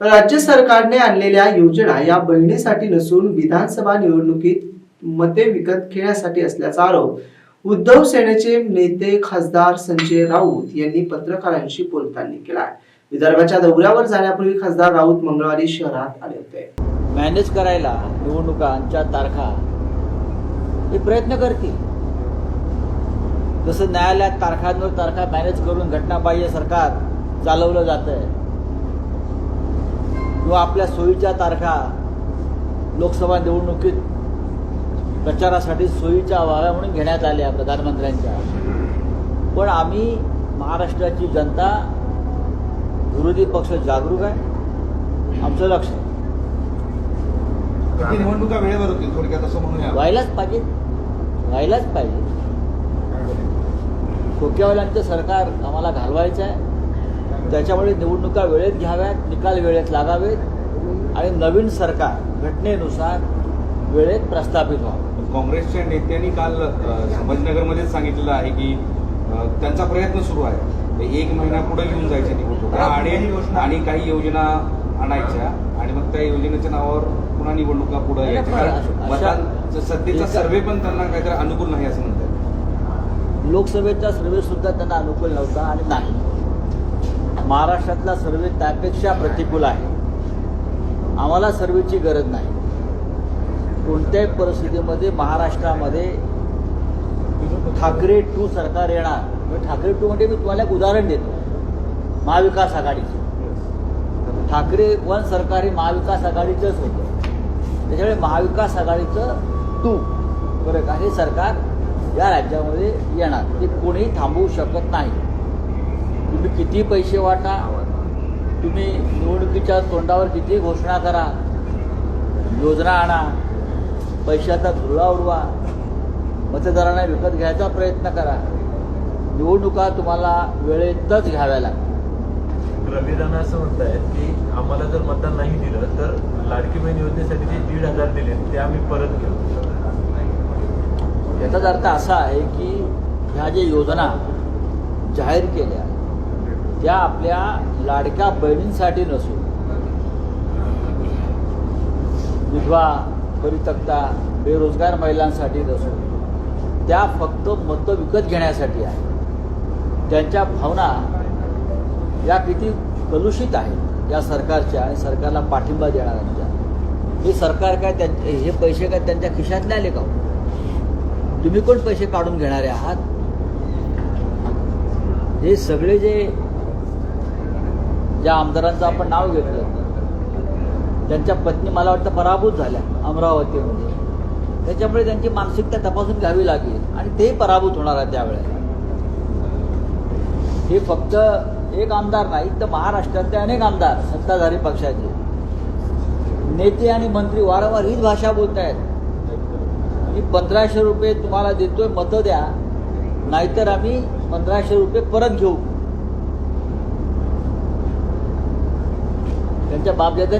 राज्य सरकारने आणलेल्या योजना या बहिणीसाठी नसून विधानसभा निवडणुकीत मते विकत घेण्यासाठी असल्याचा आरोप. उद्धव सेनेचे नेते खासदार संजय राऊत यांनी पत्रकारांशी बोलताना केला विदर्भाच्या दौऱ्यावर जाण्यापूर्वी खासदार राऊत मंगळवारी शहरात आले होते. मॅनेज करायला निवडणुकांच्या तारखा. हे प्रयत्न करतील. जसं न्यायालयात तारखांवर तारखा मॅनेज करून घटनाबाह्य सरकार चालवलं जात आहे किंवा आपल्या सोयीच्या तारखा लोकसभा निवडणुकीत प्रचारासाठी सोयीच्या व्हाव्या म्हणून घेण्यात आल्या प्रधानमंत्र्यांच्या. पण आम्ही महाराष्ट्राची जनता विरोधी पक्ष जागरूक आहे. आमचं लक्ष आहे. निवडणुका वेळेवर होतील थोडक्यात असं म्हणूया. व्हायलाच पाहिजे. व्हायलाच पाहिजे. खोक्यावाल्यांचं सरकार आम्हाला घालवायचं आहे. त्याच्यामुळे निवडणुका वेळेत घ्याव्यात निकाल वेळेत लागावेत आणि नवीन सरकार घटनेनुसार वेळेत प्रस्थापित व्हावं. काँग्रेसच्या नेत्यांनी काल अ, संभाजीनगरमध्येच सांगितलेलं आहे की त्यांचा प्रयत्न सुरू आहे. एक महिना पुढे घेऊन जायच्या निवडणुका. आणि आणि काही योजना आणायच्या आणि मग त्या योजनेच्या नावावर पुन्हा निवडणुका पुढे यायच्या. सध्याचा सर्वे पण त्यांना काहीतरी अनुकूल नाही असं म्हणतात. लोकसभेचा सर्वे सुद्धा त्यांना अनुकूल नव्हता आणि नाही. महाराष्ट्रातला सर्वे त्यापेक्षा प्रतिकूल आहे. आम्हाला सर्वेची गरज नाही. कोणत्याही परिस्थितीमध्ये महाराष्ट्रामध्ये ठाकरे टू सरकार येणार. ठाकरे टू म्हणजे मी तुम्हाला एक उदाहरण देतो. महाविकास आघाडीचं. ठाकरे वन सरकार हे महाविकास आघाडीचंच होतं. त्याच्यामुळे महाविकास आघाडीचं टू बरं का हे सरकार या राज्यामध्ये येणार. ते कोणीही थांबवू शकत नाही. तुम्ही किती पैसे वाटा? तुम्ही निवडणुकीच्या तोंडावर किती घोषणा करा? योजना आणा. पैशाचा धुळा उडवा. मतदारांना विकत घ्यायचा प्रयत्न करा. निवडणुका तुम्हाला वेळेतच घ्याव्या लागतात रविदाना असं म्हणतायत की आम्हाला जर मतदान नाही दिलं तर लाडकी बहीण योजनेसाठी जे दीड हजार दिले ते आम्ही परत घेऊ. याचाच अर्थ असा आहे की ह्या ज्या योजना जाहीर केल्या त्या आपल्या लाडक्या बहिणींसाठी नसून. विधवा परितक्ता बेरोजगार महिलांसाठी नसून. त्या फक्त मतं विकत घेण्यासाठी आहे. त्यांच्या भावना या किती कलुषित आहेत या सरकारच्या आणि सरकारला पाठिंबा देणाऱ्यांच्या हे सरकार काय त्यां हे पैसे काय त्यांच्या खिशातले आले का हो? तुम्ही कोण पैसे काढून घेणारे आहात? हे सगळे जे ज्या आमदारांचं आपण नाव घेतलं त्यांच्या पत्नी मला वाटतं पराभूत झाल्या अमरावतीमध्ये. त्याच्यामुळे त्यांची मानसिकता तपासून घ्यावी लागेल आणि ते पराभूत होणार आहे त्यावेळेला. हे फक्त एक आमदार नाही तर महाराष्ट्रातले अनेक आमदार सत्ताधारी पक्षाचे. नेते आणि मंत्री वारंवार हीच भाषा बोलत आहेत मी पंधराशे रुपये तुम्हाला देतोय मतं द्या. नाहीतर आम्ही पंधराशे रुपये परत घेऊ. त्यांच्या बाप बापजात्यांचे